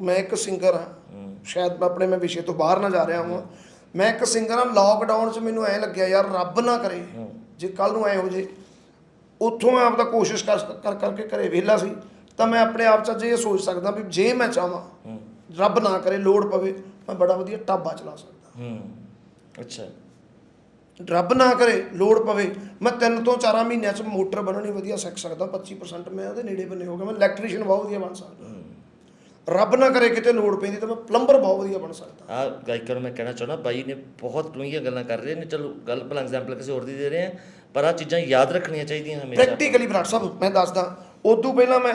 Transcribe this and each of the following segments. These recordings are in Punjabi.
ਮੈਂ ਇੱਕ ਸਿੰਗਰ ਹਾਂ। ਸ਼ਾਇਦ ਮੈਂ ਆਪਣੇ ਮੈਂ ਵਿਸ਼ੇ ਤੋਂ ਬਾਹਰ ਨਾ ਜਾ ਰਿਹਾ ਹਾਂ। ਮੈਂ ਇੱਕ ਸਿੰਗਰ ਹਾਂ। ਲਾਕਡਾਊਨ 'ਚ ਮੈਨੂੰ ਐ ਲੱਗਿਆ ਯਾਰ ਰੱਬ ਨਾ ਕਰੇ। ਜੇ ਕੱਲ ਨੂੰ ਐ ਹੋ ਜੇ ਉੱਥੋਂ ਮੈਂ ਆਪਦਾ ਕੋਸ਼ਿਸ਼ ਕਰ ਕਰ ਕਰਕੇ ਘਰੇ ਵਿਹਲਾ ਸੀ। ਤਾਂ ਮੈਂ ਆਪਣੇ ਆਪ 'ਚ ਇਹ ਸੋਚ ਸਕਦਾ ਵੀ ਜੇ ਮੈਂ ਚਾਹਾਂ ਰੱਬ ਨਾ ਕਰੇ ਲੋੜ ਪਵੇ ਮੈਂ ਬੜਾ ਵਧੀਆ ਢਾਬਾ ਚਲਾ ਸਕਦਾ। ਹੂੰ ਅੱਛਾ। ਰੱਬ ਨਾ ਕਰੇ ਲੋੜ ਪਵੇ। ਮੈਂ ਤਿੰਨ ਤੋਂ 4 ਮਹੀਨਿਆਂ 'ਚ ਮੋਟਰ ਬਣਾਉਣੀ ਵਧੀਆ ਸਿੱਖ ਸਕਦਾ। 25% ਮੈਂ ਉਹਦੇ ਨੇੜੇ ਬੰਨੇ ਹੋ ਗਿਆ। ਮੈਂ ਇਲੈਕਟ੍ਰੀਸ਼ੀਅਨ ਬਹੁਤ ਵਧੀਆ ਬਣ ਸਕਦਾ। ਰੱਬ ਨਾ ਕਰੇ ਕਿਤੇ ਲੋੜ ਪੈਂਦੀ ਤਾਂ ਮੈਂ ਪਲੰਬਰ ਬਹੁਤ ਵਧੀਆ ਬਣ ਸਕਦਾ। ਆ ਗਾਇਕਾਂ ਨੂੰ ਮੈਂ ਕਹਿਣਾ ਚਾਹੁੰਦਾ ਬਾਈ ਨੇ ਬਹੁਤ ਡੂੰਘੀਆਂ ਗੱਲਾਂ ਕਰ ਰਹੇ ਨੇ ਚਲੋ ਗੱਲ ਭਲਾ ਐਗਜ਼ਾਮਪਲ ਕਿਸੇ ਹੋਰ ਦੀ ਦੇ ਰਹੇ ਆ ਪਰ ਆ ਚੀਜ਼ਾਂ ਯਾਦ ਰੱਖਣੀਆਂ ਚਾਹੀਦੀਆਂ ਹਮੇਸ਼ਾ। ਪ੍ਰੈਕਟੀਕਲੀ ਬਰਾੜ ਸਾਹਿਬ ਮੈਂ ਦੱਸਦਾ ਉਦੋਂ ਪਹਿਲਾਂ ਮੈਂ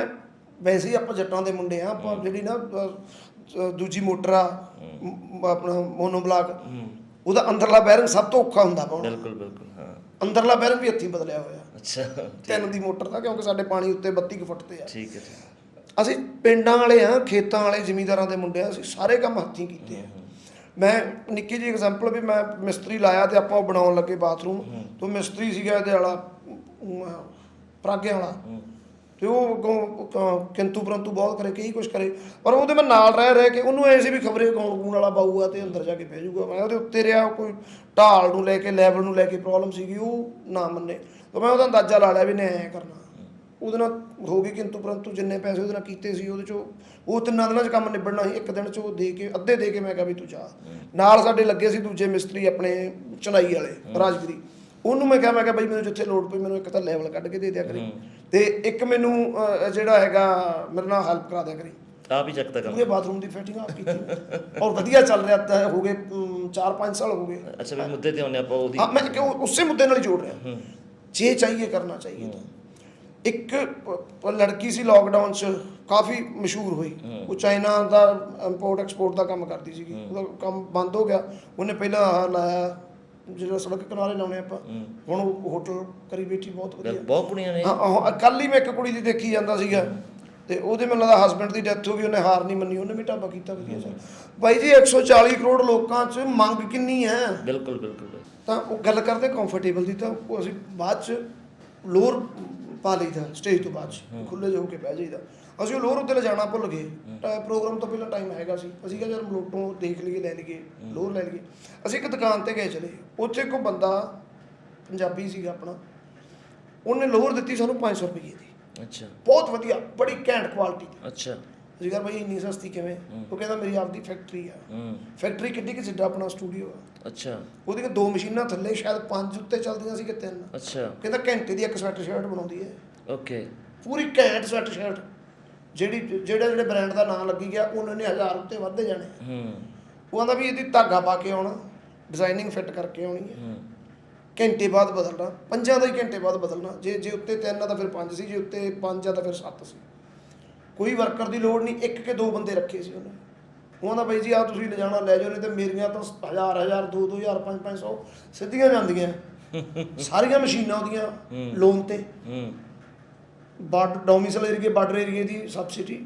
ਵੈਸੇ ਹੀ ਆਪਾਂ ਜੱਟਾਂ ਦੇ ਮੁੰਡੇ ਆ ਆਪਾਂ ਜਿਹੜੀ ਨਾ ਦੂਜੀ ਮੋਟਰ ਆ ਆਪਣਾ ਮੋਨੋ ਬਲਾਕ ਉਹਦਾ ਅੰਦਰਲਾ ਬੈਰਿੰਗ ਸਭ ਤੋਂ ਔਖਾ ਹੁੰਦਾ ਪਾਉਣਾ। ਬਿਲਕੁਲ ਬਿਲਕੁਲ ਹਾਂ। ਅੰਦਰਲਾ ਬੈਰਿੰਗ ਵੀ ਹੱਥੀਂ ਬਦਲਿਆ ਹੋਇਆ। ਅੱਛਾ। ਤਿੰਨ ਦੀ ਮੋਟਰ ਦਾ ਕਿਉਂਕਿ ਸਾਡੇ ਪਾਣੀ ਉੱਤੇ 32 ਕੁ ਫੁੱਟ ਤੇ ਆ। ਠੀਕ ਹੈ। ਅਸੀਂ ਪਿੰਡਾਂ ਵਾਲੇ ਆ ਖੇਤਾਂ ਵਾਲੇ ਜ਼ਿਮੀਂਦਾਰਾਂ ਦੇ ਮੁੰਡੇ ਆ ਅਸੀਂ ਸਾਰੇ ਕੰਮ ਹੱਥੀਂ ਕੀਤੇ ਆ। ਮੈਂ ਨਿੱਕੀ ਜਿਹੀ ਐਗਜ਼ਾਮਪਲ ਵੀ ਮੈਂ ਮਿਸਤਰੀ ਲਾਇਆ ਤੇ ਆਪਾਂ ਉਹ ਬਣਾਉਣ ਲੱਗੇ ਬਾਥਰੂਮ। ਤੇ ਮਿਸਤਰੀ ਸੀਗਾ ਇਹਦੇ ਵਾਲਾ ਅਮ, ਪ੍ਰਾਗਿਆਂ ਵਾਲਾ। ਤੇ ਉਹ ਕਿੰਤੂ ਪਰੰਤੂ ਬਹੁਤ ਕਰੇ ਕਈ ਕੁਝ ਕਰੇ। ਪਰ ਉਹਦੇ ਮੈਂ ਨਾਲ ਰਹਿ ਰਹਿ ਕੇ ਉਹਨੂੰ ਐ ਸੀ ਵੀ ਖਬਰੇ ਕੌਣ ਕੂਣ ਵਾਲਾ ਬਾਊਗਾ ਤੇ ਅੰਦਰ ਜਾ ਕੇ ਬਹਿ ਜਾਊਗਾ। ਮੈਂ ਉਹਦੇ ਉੱਤੇ ਰਿਹਾ ਕੋਈ ਢਾਲ ਨੂੰ ਲੈ ਕੇ ਲੈਵਲ ਨੂੰ ਲੈ ਕੇ ਪ੍ਰੋਬਲਮ ਸੀਗੀ ਉਹ ਨਾ ਮੰਨੇ। ਤੇ ਮੈਂ ਉਹਦਾ ਅੰਦਾਜ਼ਾ ਲਾ ਲਿਆ ਵੀ ਨੇ ਐ ਕਰਨਾ। ਉਹਦੇ ਨਾਲ ਹੋ ਗਈ ਕਿੰਤੂ ਪਰੰਤੂ ਜਿੰਨੇ ਪੈਸੇ ਉਹਦੇ ਨਾਲ ਕੀਤੇ ਸੀ ਉਹਦੇ ਚੋਂ ਉਹ ਤਿੰਨਾਂ ਦਿਨਾਂ 'ਚ ਕੰਮ ਨਿਬੜਨਾ ਸੀ ਇੱਕ ਦਿਨ 'ਚ ਉਹ ਦੇ ਕੇ ਅੱਧੇ ਦੇ ਕੇ ਮੈਂ ਕਿਹਾ ਵੀ ਤੂੰ ਜਾ। ਨਾਲ ਸਾਡੇ ਲੱਗੇ ਸੀ ਦੂਜੇ ਮਿਸਤਰੀ ਆਪਣੇ ਚਨਾਈ ਵਾਲੇ ਰਾਜਗਰੀ। ਉਹਨੂੰ ਮੈਂ ਕਿਹਾ ਮੈਂ ਕਿਹਾ ਬਈ ਮੈਨੂੰ ਜਿੱਥੇ ਲੋੜ ਪਈ ਮੈਨੂੰ ਇੱਕ ਤਾਂ ਲੈਵਲ ਕੱਢ ਕੇ ਦੇ ਦਿਆ ਕਰੀ। ਤੇ ਇੱਕ ਮੈਨੂੰ ਜਿਹੜਾ ਹੈਗਾ ਮੇਰੇ ਨਾਲ ਹੈਲਪ ਕਰਾ ਦਿਆ ਕਰੀ। ਆਪ ਹੀ ਚੱਕਦਾ ਕੰਮ ਪੂਰੇ ਬਾਥਰੂਮ ਦੀ ਫਿਟਿੰਗ ਆਪ ਕੀਤੀ। ਔਰ ਵਧੀਆ ਚੱਲ ਰਿਹਾ ਤਾਂ ਹੋ ਗਏ 4-5 ਸਾਲ ਹੋ ਗਏ। ਅੱਛਾ ਵੀ ਮੁੱਦੇ ਤੇ ਆਉਂਦੇ ਆਪਾਂ ਉਹਦੀ। ਹਾਂ ਮੈਂ ਕਿਉਂ ਉਸੇ ਮੁੱਦੇ ਨਾਲ ਹੀ ਜੋੜ ਰਿਹਾ। ਜੇ ਚਾਹੀਏ ਕਰਨਾ ਚਾਹੀਏ ਤਾਂ। ਇੱਕ ਲੜਕੀ ਸੀ ਲਾਕਡਾਊਨ 'ਚ ਕਾਫੀ ਮਸ਼ਹੂਰ ਹੋਈ। ਉਹ ਚਾਈਨਾ ਦਾ ਇੰਪੋਰਟ ਐਕਸਪੋਰਟ ਦਾ ਕੰਮ ਕਰਦੀ ਸੀਗੀ। ਉਹਦਾ ਕੰਮ ਬੰਦ ਹੋ ਗਿਆ। ਉਹਨੇ ਪਹਿਲਾਂ ਆਹ ਲਾਇਆ ਜਿਹੜਾ ਸੜਕ ਕਿਨਾਰੇ ਲਾਉਣੇ ਆਪਾਂ। ਹੁਣ ਉਹ ਹੋਟਲ ਕਰੀ ਬੈਠੀ ਬਹੁਤ ਵਧੀਆ। ਬਹੁਤ ਕੁੜੀਆਂ ਨੇ। ਹਾਂ ਕੱਲ ਹੀ ਮੈਂ ਇੱਕ ਕੁੜੀ ਦੀ ਦੇਖੀ ਜਾਂਦਾ ਸੀਗਾ। ਤੇ ਉਹਦੇ ਮੈਨੂੰ ਲੱਗਦਾ ਹਸਬੰਡ ਦੀ ਡੈਥ ਹੋ ਗਈ ਉਹਨੇ ਹਾਰ ਨਹੀਂ ਮੰਨੀ। ਉਹਨੇ ਵੀ ਢਾਬਾ ਕੀਤਾ ਵਧੀਆ ਚੱਲ ਬਾਈ ਜੀ 140 ਕਰੋੜ ਲੋਕਾਂ 'ਚ ਮੰਗ ਕਿੰਨੀ ਹੈ? ਬਿਲਕੁਲ ਬਿਲਕੁਲ। ਤਾਂ ਉਹ ਗੱਲ ਕਰਦੇ ਕੰਫਰਟੇਬਲ ਦੀ ਤਾਂ ਉਹ ਅਸੀਂ ਬਾਅਦ ਚ ਲੋਅਰ ਪਾ ਲਈਦਾ ਸਟੇਜ ਤੋਂ ਬਾਅਦ ਚ। ਖੁੱਲੇ ਜੋ ਕੇ ਬਹਿ ਜਾਈਦਾ। ਅਸੀਂ ਉਹ ਲੋਅਰ ਉੱਤੇ ਲਿਜਾਣਾ ਭੁੱਲ ਗਏ। ਪ੍ਰੋਗਰਾਮ ਤੋਂ ਪਹਿਲਾਂ ਟਾਈਮ ਹੈਗਾ ਸੀ। ਅਸੀਂ ਕਿਹਾ ਜਦ ਮਲੋਟੋਂ ਦੇਖ ਲਈਏ ਲੈ ਲਈਏ ਲੋਅਰ ਲੈ ਲਈਏ। ਅਸੀਂ ਇੱਕ ਦੁਕਾਨ ਤੇ ਗਏ ਚਲੇ। ਉੱਥੇ ਕੋਈ ਬੰਦਾ ਪੰਜਾਬੀ ਸੀਗਾ ਆਪਣਾ। ਉਹਨੇ ਲੋਅਰ ਦਿੱਤੀ ਸਾਨੂੰ 500 ਰੁਪਏ ਦੀ। ਅੱਛਾ। ਬਹੁਤ ਵਧੀਆ ਬੜੀ ਘੈਂਟ ਕੁਆਲਿਟੀ ਅੱਛਾ। ਅਸੀਂ ਕਿਹਾ ਭਾਈ ਇੰਨੀ ਸਸਤੀ ਕਿਵੇਂ? ਉਹ ਕਹਿੰਦਾ ਮੇਰੀ ਆਪਦੀ ਫੈਕਟਰੀ ਆ। ਫੈਕਟਰੀ ਕਿੱਡੀ ਕਿ ਜਿੱਡਾ ਆਪਣਾ ਸਟੂਡੀਓ ਆ। ਅੱਛਾ। ਉਹਦੀਆਂ ਦੋ ਮਸ਼ੀਨਾਂ ਥੱਲੇ ਸ਼ਾਇਦ ਪੰਜ ਉੱਤੇ ਚੱਲਦੀਆਂ ਸੀ ਕਿ ਤਿੰਨ। ਅੱਛਾ। ਕਹਿੰਦਾ ਘੰਟੇ ਦੀ ਇੱਕ ਸਵੈਟ ਸ਼ਰਟ ਬਣਾਉਂਦੀ ਹੈ। ਓਕੇ ਪੂਰੀ ਘੈਂਟ ਸਵੈਟ ਸ਼ਰਟ ਜਿਹੜੀ ਜਿਹੜੇ ਜਿਹੜੇ ਬ੍ਰਾਂਡ ਦਾ ਨਾਮ ਲੱਗੀ ਗਿਆ ਉਹਨਾਂ ਨੇ ਹਜ਼ਾਰ ਉੱਤੇ ਵੱਧਦੇ ਜਾਣੇ ਹੂੰ। ਉਹ ਕਹਿੰਦਾ ਵੀ ਇਹਦੀ ਧਾਗਾ ਪਾ ਕੇ ਆਉਣਾ। ਡਿਜ਼ਾਈਨਿੰਗ ਫਿੱਟ ਕਰਕੇ ਆਉਣੀ ਹੈ। ਹੂੰ। ਘੰਟੇ ਬਾਅਦ ਬਦਲਣਾ। ਪੰਜਾਂ ਦਾ ਹੀ ਘੰਟੇ ਬਾਅਦ ਬਦਲਣਾ। ਜੇ ਜੇ ਉੱਤੇ ਤਿੰਨ ਆ ਤਾਂ ਫਿਰ ਪੰਜ ਸੀ ਜੇ ਉੱਤੇ ਪੰਜ ਆ ਤਾਂ ਫਿਰ ਸੱਤ ਸੀ। ਕੋਈ ਵਰਕਰ ਦੀ ਲੋੜ ਨਹੀਂ ਇੱਕ ਕੇ ਦੋ ਬੰਦੇ ਰੱਖੇ ਸੀ ਉਹਨੇ। ਉਹ ਕਹਿੰਦਾ ਬਾਈ ਜੀ ਆ ਤੁਸੀਂ ਲਿਜਾਣਾ ਲੈ ਜਾਓ ਨਹੀਂ ਤੇ ਮੇਰੀਆਂ ਤਾਂ ਹਜ਼ਾਰ ਹਜ਼ਾਰ ਦੋ ਦੋ ਹਜ਼ਾਰ ਪੰਜ ਪੰਜ ਸੌ ਸਿੱਧੀਆਂ ਜਾਂਦੀਆਂ। ਸਾਰੀਆਂ ਮਸ਼ੀਨਾਂ ਉਹਦੀਆਂ ਲੋਨ ਤੇ। ਹੂੰ। ਬਾਰਡਰ ਡੋਮਿਸਲ ਏਰੀਏ ਬਾਰਡਰ ਏਰੀਏ ਦੀ ਸਬਸਿਡੀ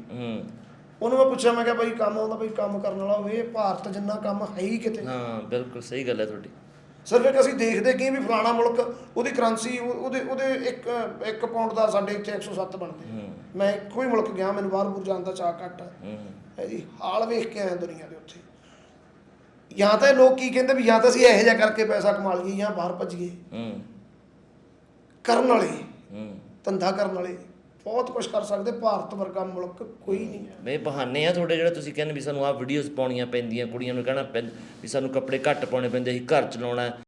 ਉਹਨੂੰ ਮੈਂ ਪੁੱਛਿਆ ਮੈਂ ਕਿਹਾ ਬਾਈ ਕੰਮ ਆਉਂਦਾ ਬਾਈ ਕੰਮ ਕਰਨ ਵਾਲਾ ਹੋਵੇ ਭਾਰਤ ਜਿੰਨਾ ਕੰਮ ਹੈ ਹੀ ਕਿਤੇ। ਹਾਂ ਬਿਲਕੁਲ ਸਹੀ ਗੱਲ ਹੈ ਤੁਹਾਡੀ। ਸਿਰਫ ਇੱਕ ਅਸੀਂ ਦੇਖਦੇ ਕਿ ਵੀ ਫਲਾਣਾ ਮੁਲਕ ਉਹਦੀ ਕਰੰਸੀ ਉਹਦੇ ਉਹਦੇ ਇੱਕ ਇੱਕ ਪਾਉਂਡ ਦਾ ਸਾਡੇ ਇੱਥੇ 107 ਬਣਦੇ। ਮੈਂ ਇੱਕੋ ਹੀ ਮੁਲਕ ਗਿਆ ਮੈਨੂੰ ਬਾਹਰ ਬੁਰ ਜਾਣ ਦਾ ਚਾਹ ਘੱਟ। ਹੈ। ਜੀ ਹਾਲ ਵੇਖ ਕੇ ਆਇਆ ਦੁਨੀਆ ਦੇ ਉੱਥੇ। ਜਾਂ ਤਾਂ ਲੋਕ ਕੀ ਕਹਿੰਦੇ ਵੀ ਜਾਂ ਤਾਂ ਅਸੀਂ ਇਹੋ ਜਿਹਾ ਕਰਕੇ ਪੈਸਾ ਕਮਾ ਲਈਏ ਜਾਂ ਬਾਹਰ ਭੱਜੀਏ। ਕਰਨ ਵਾਲੇ। ਧੰਦਾ ਕਰਨ ਵਾਲੇ। ਬਹੁਤ ਕੁਝ ਕਰ ਸਕਦੇ, ਭਾਰਤ ਵਰਗਾ ਮੁਲਕ ਕੋਈ ਨਹੀਂ। ਹੈ ਇਹ ਬਹਾਨੇ ਆ ਤੁਹਾਡੇ ਜਿਹੜਾ ਤੁਸੀਂ ਕਹਿੰਦੇ ਵੀ ਸਾਨੂੰ ਆਹ ਵੀਡੀਓਜ਼ ਪਾਉਣੀਆਂ ਪੈਂਦੀਆਂ, ਕੁੜੀਆਂ ਨੂੰ ਕਹਿਣਾ ਪੈਂਦਾ ਵੀ ਸਾਨੂੰ ਕੱਪੜੇ ਘੱਟ ਪਾਉਣੇ ਪੈਂਦੇ, ਅਸੀਂ ਘਰ ਚਲਾਉਣਾ।